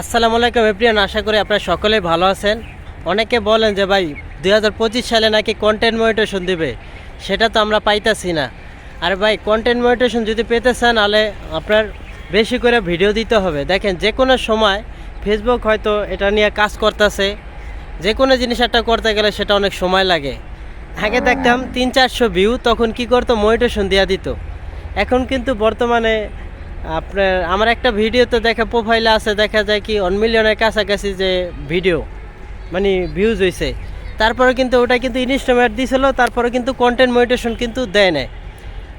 আসসালামু আলাইকুম এপ্রিয়ান আশা করি আপনারা সকলেই ভালো আছেন। অনেকে বলেন যে ভাই দু হাজার পঁচিশ সালে নাকি কন্টেন্ট মনিটেশন দিবে? সেটা তো আমরা পাইতাছি না। আর ভাই কন্টেন্ট মনিটেশন যদি পেতে চান, তাহলে আপনার বেশি করে ভিডিও দিতে হবে। দেখেন, যে কোনো সময় ফেসবুক হয়তো এটা নিয়ে কাজ করতেছে। যে কোনো জিনিস একটা করতে গেলে সেটা অনেক সময় লাগে। আগে দেখতাম তিন চারশো ভিউ তখন কি করতো? মনিটেশন দেওয়া দিত। এখন কিন্তু বর্তমানে আপনার, আমার একটা ভিডিওতে দেখা প্রোফাইলে আছে, দেখা যায় কি ওয়ান মিলিয়নের কাছাকাছি যে ভিডিও মানে ভিউজ হয়েছে তারপরে কিন্তু ওটা কিন্তু ইনস্টামেট দিয়েছিল তারপরে কিন্তু কন্টেন্ট মনিটেশন কিন্তু দেয় নাই।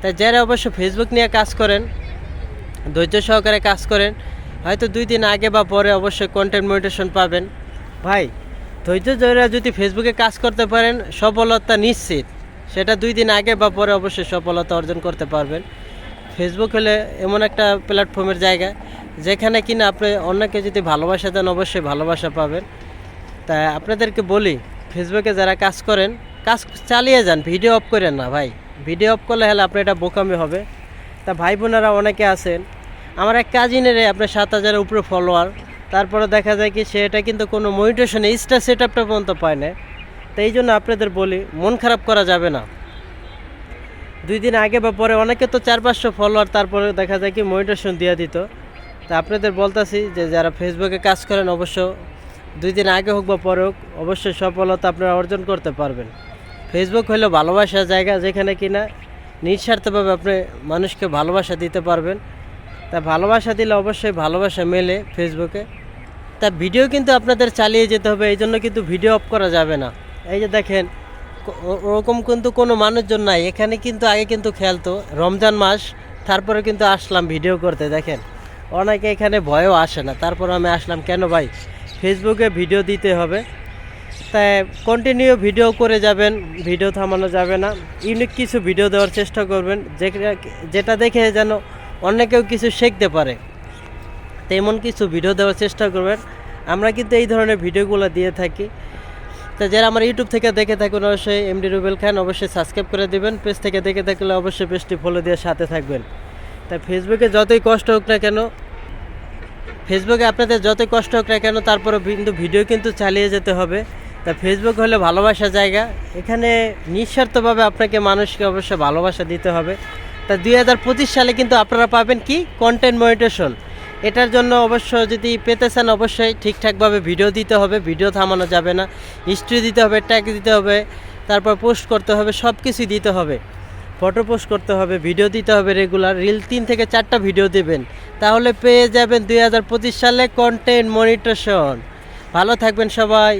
তাই যারা অবশ্য ফেসবুক নিয়ে কাজ করেন, ধৈর্য সহকারে কাজ করেন, হয়তো দুই দিন আগে বা পরে অবশ্যই কন্টেন্ট মনিটেশন পাবেন। ভাই, ধৈর্য ধরে যদি ফেসবুকে কাজ করতে পারেন, সফলতা নিশ্চিত। সেটা দুই দিন আগে বা পরে অবশ্যই সফলতা অর্জন করতে পারবেন। ফেসবুক হলে এমন একটা প্ল্যাটফর্মের জায়গা, যেখানে কিনা আপনি অন্যকে যদি ভালোবাসা দেন, অবশ্যই ভালোবাসা পাবেন। তাই আপনাদেরকে বলি ফেসবুকে যারা কাজ করেন, কাজ চালিয়ে যান ভিডিও অফ করেন না ভাই। ভিডিও অফ করলে হলে আপনার এটা বোকামি হবে। তা ভাই বোনেরা অনেকে আছেন, আমার এক কাজিনের আপনার সাত হাজারের উপরে ফলোয়ার তারপরে দেখা যায় কি সে এটা কিন্তু কোনো মনিটেশনে ইস্টা সেট আপটা পর্যন্ত পায় না তো এই জন্য আপনাদের বলি, মন খারাপ করা যাবে না। দুই দিন আগে বা পরে অনেকে তো চার পাঁচশো ফলোয়ার তারপরে দেখা যায় কি মনিটেশন দিয়ে দিত। তা আপনাদের বলতাছি যে যারা ফেসবুকে কাজ করেন, অবশ্য দুই দিন আগে হোক বা পরে হোক, অবশ্যই সফলতা আপনারা অর্জন করতে পারবেন। ফেসবুক হলো ভালোবাসার জায়গা, যেখানে কিনা নিঃস্বার্থভাবে আপনি মানুষকে ভালোবাসা দিতে পারবেন। তা ভালোবাসা দিলে অবশ্যই ভালোবাসা মেলে ফেসবুকে তা ভিডিও কিন্তু আপনাদের চালিয়ে যেতে হবে এই জন্য কিন্তু ভিডিও অফ করা যাবে না। এই যে দেখেন ওরকম কিন্তু কোনো মানুষজন নাই। এখানে কিন্তু আগে কিন্তু খেলতো। রমজান মাস, তারপরে কিন্তু আসলাম ভিডিও করতে, দেখেন। অনেকে এখানে ভয়ও আসে না। তারপর আমি আসলাম, কেন ভাই? ফেসবুকে ভিডিও দিতে হবে। তাই কন্টিনিউ ভিডিও করে যাবেন, ভিডিও থামানো যাবে না। ইউনিক কিছু ভিডিও দেওয়ার চেষ্টা করবেন, যেটা- দেখে যেন অনেকেও কিছু শিখতে পারে। তেমন কিছু ভিডিও দেওয়ার চেষ্টা করবেন। আমরা কিন্তু এই ধরনের ভিডিওগুলো দিয়ে থাকি। তা যারা আমার ইউটিউব থেকে দেখে থাকুন, অবশ্যই এমডি রুবেল খান অবশ্যই সাবস্ক্রাইব করে দেবেন। পেজ থেকে দেখে থাকলে অবশ্যই পেজটি ফলো দিয়ে সাথে থাকবেন। তাই ফেসবুকে যতই কষ্ট হোক না কেন ফেসবুকে আপনাদের যতই কষ্ট হোক না কেন তারপরে কিন্তু ভিডিও কিন্তু চালিয়ে যেতে হবে। তা ফেসবুক হলো ভালোবাসা জায়গা। এখানে নিঃস্বার্থভাবে আপনাকে মানুষকে অবশ্যই ভালোবাসা দিতে হবে। তা দুই হাজার পঁচিশ সালে কিন্তু আপনারা পাবেন কি? কন্টেন্ট মনিটেশন এটার জন্য অবশ্য যদি পেতে চান অবশ্যই ঠিকঠাকভাবে ভিডিও দিতে হবে, ভিডিও থামানো যাবে না। হিস্ট্রি দিতে হবে ট্যাগ দিতে হবে, তারপর পোস্ট করতে হবে সব কিছুই দিতে হবে। ফটো পোস্ট করতে হবে ভিডিও দিতে হবে রেগুলার রিল তিন থেকে চারটা ভিডিও দেবেন। তাহলে পেয়ে যাবেন দু হাজার পঁচিশ সালে কন্টেন্ট মনিটেশন ভালো থাকবেন সবাই।